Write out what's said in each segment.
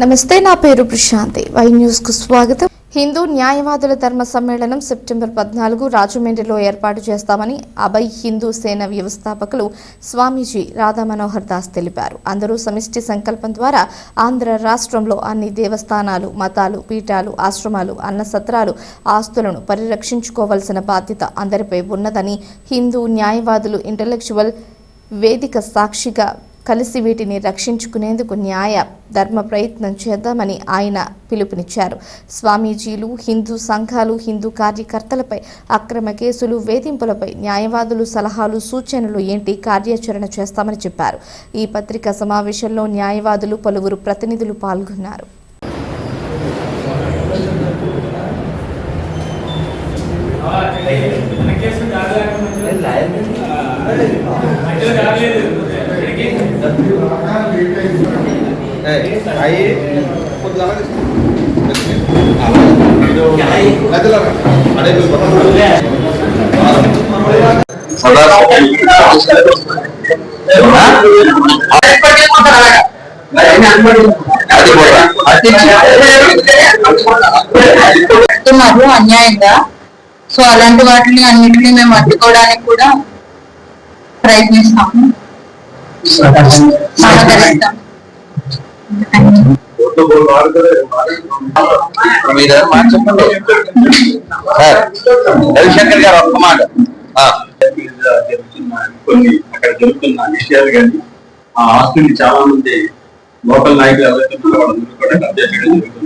నమస్తే నా పేరు ప్రశాంతి. వై న్యూస్కు స్వాగతం. హిందూ న్యాయవాదుల ధర్మ సమ్మేళనం సెప్టెంబర్ పద్నాలుగు రాజమండ్రిలో ఏర్పాటు చేస్తామని అభయ్ హిందూ సేన వ్యవస్థాపకులు స్వామీజీ రాధా మనోహర్ దాస్ తెలిపారు. అందరూ సమిష్టి సంకల్పం ద్వారా ఆంధ్ర రాష్ట్రంలో అన్ని దేవస్థానాలు మతాలు పీఠాలు ఆశ్రమాలు అన్న సత్రాలు ఆస్తులను పరిరక్షించుకోవాల్సిన బాధ్యత అందరిపై ఉన్నదని హిందూ న్యాయవాదులు ఇంటలెక్చువల్ వేదిక సాక్షిగా కలిసి వీటిని రక్షించుకునేందుకు న్యాయ ధర్మ ప్రయత్నం చేద్దామని ఆయన పిలుపునిచ్చారు. స్వామీజీలు హిందూ సంఘాలు హిందూ కార్యకర్తలపై అక్రమ కేసులు వేధింపులపై న్యాయవాదులు సలహాలు సూచనలు ఏంటి కార్యాచరణ చేస్తామని చెప్పారు. ఈ పత్రికా సమావేశంలో న్యాయవాదులు పలువురు ప్రతినిధులు పాల్గొన్నారు. అవి కొద్దిగా గదిలో అడే చెప్తున్నారు అన్యాయంగా సో అలాంటి వాటిని అన్నిటిని మేము అడ్డుకోవడానికి కూడా ప్రయత్నిస్తాము సహకరిస్తాం చెప్పండి సార్ రవిశంకర్ గారు ఒక్క మాట జరుగుతున్న కొన్ని అక్కడ జరుగుతున్న విషయాలు కానీ ఆ ఆస్తుని చాలా మంది లోకల్ నాయకులు ఎవరైతే ఉన్నారో వాళ్ళందరూ కూడా కబ్జా చేయడం జరుగుతుంది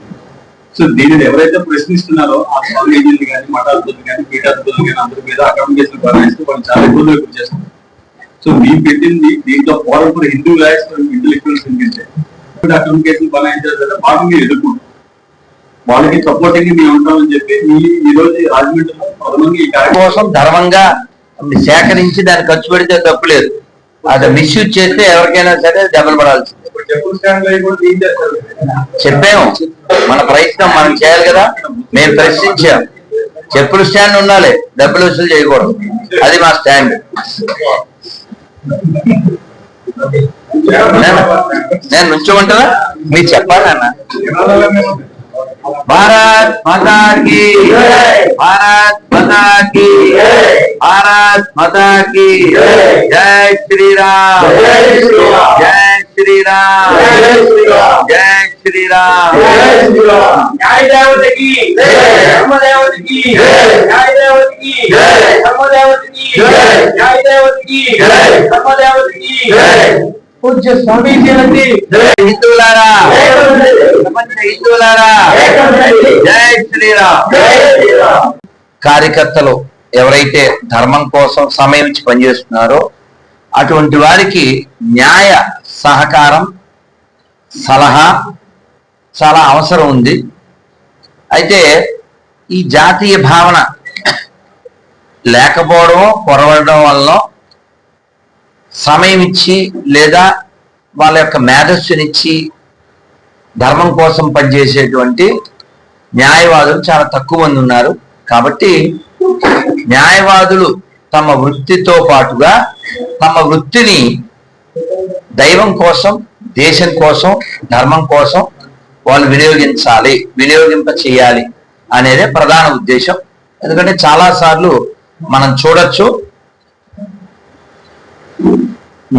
సో దీనిని ఎవరైతే ప్రశ్నిస్తున్నారో ఆ స్వామీజీలు కానీ మఠాధిపతులు కానీ పీఠాధిపతులు కానీ అందరి మీద అక్రమ కేసులు బనాయిస్తూ వాళ్ళు చాలా ఇబ్బందులు గురి చేస్తున్నారు. సో మేము పెట్టింది దీంట్లో పూర్వపుర హిందూ లాయర్స్ లెక్కలు కనిపించాయి కేసులు బనాయించారు కదా వాటిని మీరు ఎదుర్కొంటారు. వాళ్ళకి సపోర్టింగ్ మేము ఉంటామని చెప్పి మీ ఈ రోజు రాజమండ్రిలో కార్యక్రమం కోసం ధర్మంగా సేకరించి దాన్ని ఖర్చు పెడితే తప్పు లేదు. అది మిస్యూజ్ చేస్తే ఎవరికైనా సరే దెబ్బలు పడాల్సింది. కూడా చెప్పాము. మన ప్రయత్నం మనం చేయాలి కదా. మేము ప్రశ్నించాం చెప్పులు స్టాండ్ ఉండాలి. డబ్బులు వసూలు చేయకూడదు. అది మా స్టాండ్ నేను నుంచోమంటారా మీరు చెప్పాలన్న భారత్ మతాకి భారత్ మతాకి భారత్ మతాకి జై శ్రీరామ్. జై శ్రీరామ్ శ్రీరామ్ న్యాయ దేవతకి ధర్మదేవతకి న్యాయ దేవతకి ధర్మదేవతకి న్యాయ దేవతకి ధర్మదేవతకి పూజ్య హిందువులారా హిందువులారా శ్రీరామ్ కార్యకర్తలు ఎవరైతే ధర్మం కోసం సమయం పనిచేస్తున్నారో అటువంటి వారికి న్యాయ సహకారం సలహా చాలా అవసరం ఉంది. అయితే ఈ జాతీయ భావన లేకపోవడం పొరవడం వల్ల సమయం ఇచ్చి లేదా వాళ్ళ యొక్క మేధస్సునిచ్చి ధర్మం కోసం పనిచేసేటువంటి న్యాయవాదులు చాలా తక్కువ మంది ఉన్నారు. కాబట్టి న్యాయవాదులు తమ వృత్తితో పాటుగా తమ వృత్తిని దైవం కోసం దేశం కోసం ధర్మం కోసం వాళ్ళు వినియోగించాలి వినియోగింప చేయాలి అనేదే ప్రధాన ఉద్దేశం. ఎందుకంటే చాలా సార్లు మనం చూడొచ్చు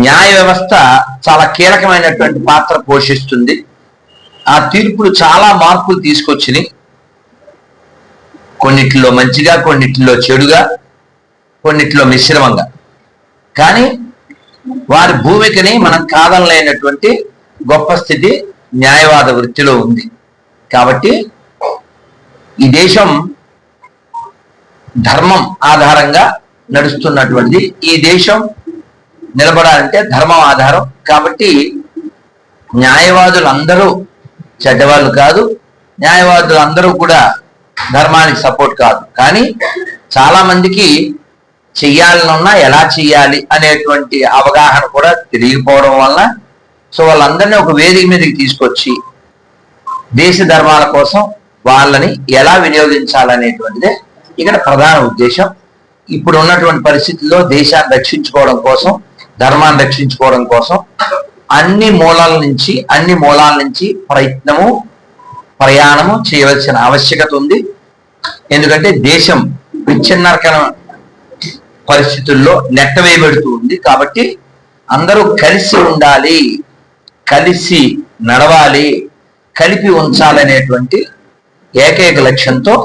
న్యాయ వ్యవస్థ చాలా కీలకమైనటువంటి పాత్ర పోషిస్తుంది. ఆ తీర్పులు చాలా మార్పులు తీసుకొచ్చినాయి. కొన్నిటిలో మంచిగా కొన్నిటిలో చెడుగా కొన్నిటిలో మిశ్రమంగా. కానీ వారి భూమికని మనం కాదనలేనటువంటి గొప్ప స్థితి న్యాయవాద వృత్తిలో ఉంది. కాబట్టి ఈ దేశం ధర్మం ఆధారంగా నడుస్తున్నటువంటిది. ఈ దేశం నిలబడాలంటే ధర్మం ఆధారం. కాబట్టి న్యాయవాదులు అందరూ చెడ్డవాళ్ళు కాదు న్యాయవాదులు అందరూ కూడా ధర్మానికి సపోర్ట్ కాదు. కానీ చాలా మందికి చెయ్యాలనున్నా ఎలా చెయ్యాలి అనేటువంటి అవగాహన కూడా తెలియకపోవడం వల్ల సో వాళ్ళందరినీ ఒక వేదిక మీదకి తీసుకొచ్చి దేశ ధర్మాల కోసం వాళ్ళని ఎలా వినియోగించాలనేటువంటిదే ఇక్కడ ప్రధాన ఉద్దేశం. ఇప్పుడు ఉన్నటువంటి పరిస్థితుల్లో దేశాన్ని రక్షించుకోవడం కోసం ధర్మాన్ని రక్షించుకోవడం కోసం అన్ని మూలాల నుంచి అన్ని మూలాల నుంచి ప్రయత్నము ప్రయాణము చేయవలసిన ఆవశ్యకత ఉంది. ఎందుకంటే దేశం విచ్ఛిన్నకర పరిస్థితుల్లో నెట్టవేయబడుతూ ఉంది. కాబట్టి అందరూ కలిసి ఉండాలి కలిసి నడవాలి కలిపి ఉంచాలనేటువంటి ఏకైక లక్ష్యంతో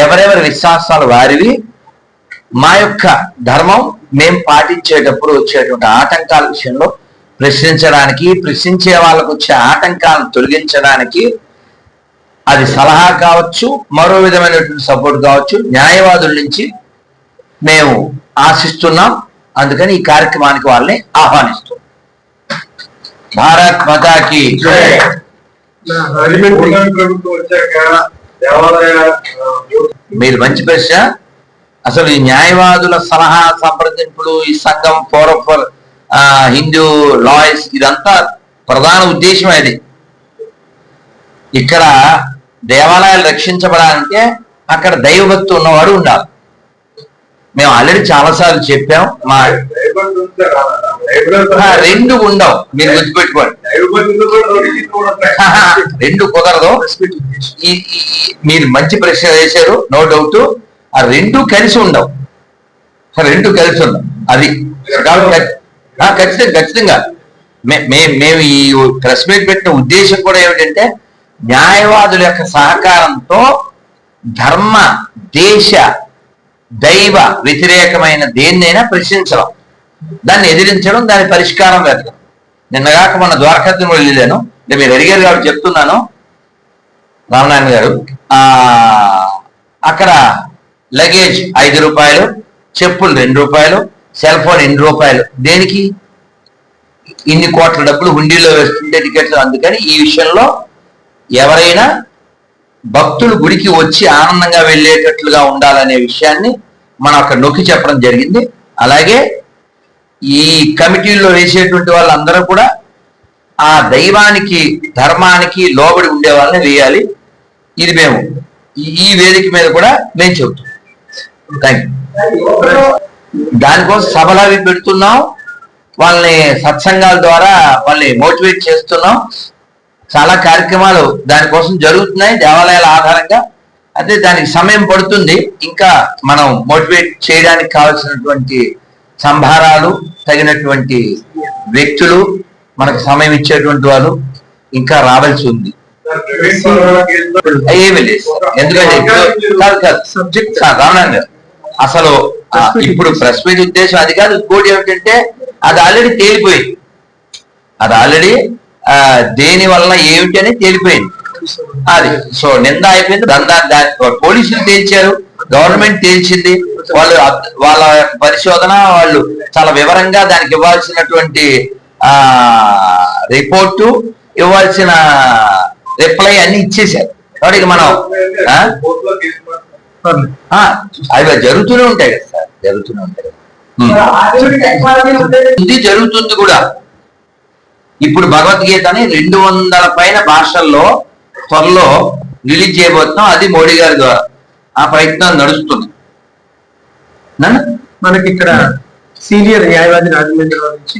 ఎవరెవరి విశ్వాసాలు వారివి మా యొక్క ధర్మం మేము పాటించేటప్పుడు వచ్చేటువంటి ఆటంకాల విషయంలో ప్రశ్నించడానికి ప్రశ్నించే వాళ్ళకు వచ్చే ఆటంకాలను తొలగించడానికి అది సలహా కావచ్చు మరో విధమైనటువంటి సపోర్ట్ కావచ్చు న్యాయవాదుల నుంచి మేము ఆశిస్తున్నాం. అందుకని ఈ కార్యక్రమానికి వాళ్ళని ఆహ్వానిస్తున్నాం. భారత్ మతాకి మీరు మంచి ప్రశ్న. అసలు ఈ న్యాయవాదుల సలహా సంప్రదింపులు ఈ సంఘం ఫోరం ఫర్ హిందూ లాయర్స్ ఇదంతా ప్రధాన ఉద్దేశం అది. ఇక్కడ దేవాలయాలు రక్షించబడాలంటే అక్కడ దైవభక్తి ఉన్నవాడు ఉండాలి. మేము ఆల్రెడీ చాలా సార్లు చెప్పాం. మా రెండు ఉండవు మీరు గుర్తుపెట్టుకోండి. రెండు కుదరదు. మీరు మంచి ప్రశ్న వేశారు నో డౌట్ ఆ రెండు కలిసి ఉండవు రెండు కలిసి ఉండవు అది. ఖచ్చితంగా ఖచ్చితంగా. మే- మేము ఈ ప్రెస్ మీట్ పెట్టిన ఉద్దేశం కూడా ఏమిటంటే న్యాయవాదుల యొక్క సహకారంతో ధర్మ దేశ దైవ వ్యతిరేకమైన దేన్నైనా ప్రశ్నించడం. దాన్ని ఎదిరించడం దాని పరిష్కారం వెతకడం నిన్నగాక మొన్న ద్వారకాత్మ వెళ్ళాను. అంటే మీరు అడిగారు కాబట్టి చెప్తున్నాను. రామనారాయణ గారు ఆ అక్కడ లగేజ్ ఐదు రూపాయలు చెప్పులు రెండు రూపాయలు సెల్ ఫోన్ ఎన్ని రూపాయలు? దేనికి? ఇన్ని కోట్ల డబ్బులు హుండీలో వేస్తుంటే టికెట్లు అందుకని ఈ విషయంలో ఎవరైనా భక్తులు గుడికి వచ్చి ఆనందంగా వెళ్ళేటట్లుగా ఉండాలనే విషయాన్ని మనం అక్కడ నొక్కి చెప్పడం జరిగింది. అలాగే ఈ కమిటీల్లో వేసేటువంటి వాళ్ళందరూ కూడా ఆ దైవానికి ధర్మానికి లోబడి ఉండే వాళ్ళని వేయాలి. ఇది మేము ఈ- వేదిక మీద కూడా మేము చెబుతాం థ్యాంక్ యూ దానికోసం సభలు అవి పెడుతున్నాం. వాళ్ళని సత్సంగాల ద్వారా వాళ్ళని మోటివేట్ చేస్తున్నాం. చాలా కార్యక్రమాలు దానికోసం జరుగుతున్నాయి. దేవాలయాల ఆధారంగా అదే దానికి సమయం పడుతుంది. ఇంకా మనం మోటివేట్ చేయడానికి కావాల్సినటువంటి సంభారాలు తగినటువంటి వ్యక్తులు మనకు సమయం ఇచ్చేటువంటి వాళ్ళు ఇంకా రావాల్సి ఉంది. ఏమీ లేదు. ఎందుకంటే కాదు కాదు. సబ్జెక్ట్ గారు. అసలు ఇప్పుడు ప్రెస్ మీట్ ఉద్దేశం అది కాదు. ఇంకోటి ఏమిటంటే అది ఆల్రెడీ తేలిపోయింది. అది ఆల్రెడీ దేని వల్ల ఏమిటి అని తేలిపోయింది. అది. సో నింద అయిపోయింది దందా పోలీసులు తేల్చారు గవర్నమెంట్ తేల్చింది. వాళ్ళు వాళ్ళ పరిశోధన వాళ్ళు చాలా వివరంగా దానికి ఇవ్వాల్సినటువంటి ఆ రిపోర్టు ఇవ్వాల్సిన రిప్లై అన్ని ఇచ్చేసారు కాబట్టి మనం ఆ? అవి జరుగుతూనే ఉంటాయి కదా సార్ జరుగుతూనే ఉంటాయి. ఇది జరుగుతుంది కూడా. ఇప్పుడు భగవద్గీతని రెండు వందల పైన భాషల్లో త్వరలో రిలీజ్ చేయబోతున్నాం. అది మోడీ గారి ద్వారా. ఆ ప్రయత్నం నడుస్తుంది. మనకి ఇక్కడ సీనియర్ న్యాయవాది రాజమండ్రి నుంచి